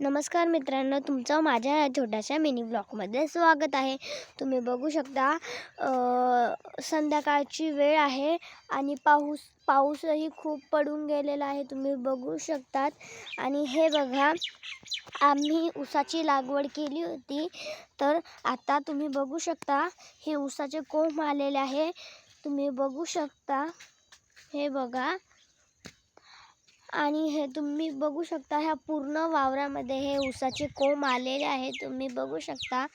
नमस्कार मित्रांनो तुमचं माझ्या या छोट्याशा मिनी ब्लॉगमध्ये स्वागत आहे. तुम्ही बघू शकता संध्याकाळची वेळ आहे आणि पाऊस पाऊसही खूप पडून गेलेला आहे. तुम्ही बघू शकतात. आणि हे बघा आम्ही ऊसाची लागवड केली होती. तर आता तुम्ही बघू शकता हे ऊसाचे कोंब आलेले आहे. तुम्ही बघू शकता हे बघा. आणि हे तुम्ही बघू शकता ह्या पूर्ण वावरामध्ये हे ऊसाचे कोंब आलेले आहे तुम्ही बघू शकता.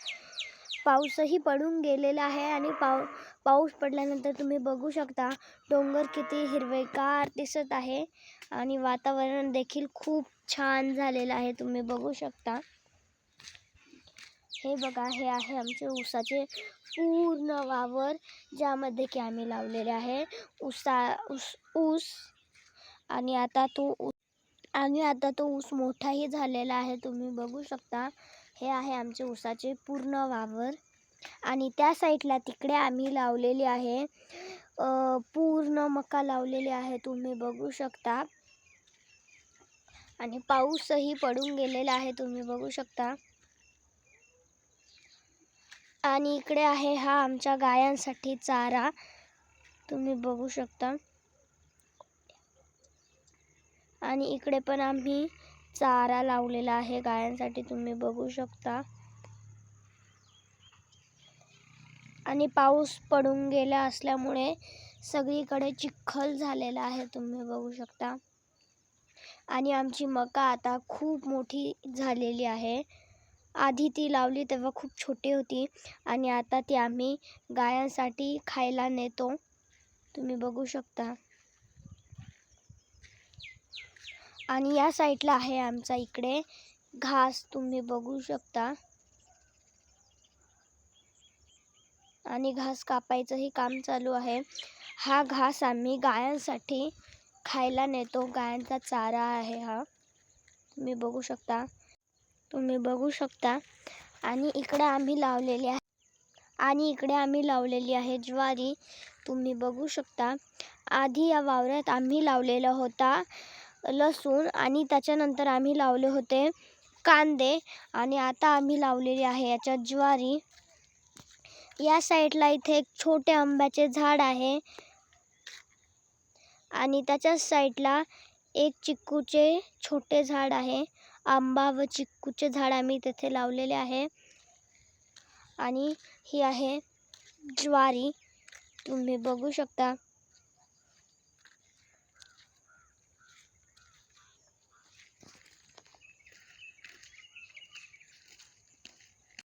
पाऊसही पडून गेलेला आहे आणि पाऊ पाऊस पडल्यानंतर तुम्ही बघू शकता डोंगर किती हिरवेगार दिसत आहे आणि वातावरण देखील खूप छान झालेलं आहे. तुम्ही बघू शकता. हे बघा हे आहे आमचे ऊसाचे पूर्ण वावर ज्यामध्ये की आम्ही लावलेले आहे. ऊसा ऊस ऊस आणि आता तो आणि आता तो ऊस मोठाही झालेला आहे. तुम्ही बघू शकता. हे आहे आमचे ऊसाचे पूर्ण वावर. आणि त्या साईडला तिकडे आम्ही लावलेली आहे. पूर्ण मका लावलेली आहे. तुम्ही बघू शकता. आणि पाऊसही पडून गेलेला आहे. तुम्ही बघू शकता. आणि इकडे आहे हा आमच्या गायांसाठी चारा. तुम्ही बघू शकता. आणि इकडे पण आम्ही चारा लावलेला आहे. गायांसाठी तुम्ही बघू शकता. आणि पाऊस पडून गेला असल्यामुळे सगळीकडे चिखल झालेला आहे. तुम्ही बघू शकता. आणि आमची मका आता खूप मोठी झालेली आहे. आधी ती लावली तेव्हा खूप छोटी होती आणि आता ती आम्ही गायांसाठी खायला नेतो. तुम्ही बघू शकता. आणि या साईडला आहे आमचा इकडे घास तुम्ही बघू शकता. आणि घास कापायचंही काम चालू आहे. हा घास आम्ही गायांसाठी खायला नेतो. गायांचा चारा आहे हा. तुम्ही बघू शकता. तुम्ही बघू शकता. आणि इकडे आम्ही लावलेली आहे. आणि इकडे आम्ही लावलेली आहे ज्वारी. तुम्ही बघू शकता. आधी या वावरात आम्ही लावलेला होता. लसूण आणि त्याच्यानंतर आम्ही लावले होते कांदे. आणि आता आम्ही लावलेली आहे याच्यात ज्वारी. या साईडला इथे एक छोटे आंब्याचे झाड आहे. आणि त्याच्याच साईडला एक चिक्कूचे छोटे झाड आहे. आंबा व चिक्कूचे झाड आम्ही तेथे लावलेले आहे. आणि ही आहे ज्वारी. तुम्ही बघू शकता.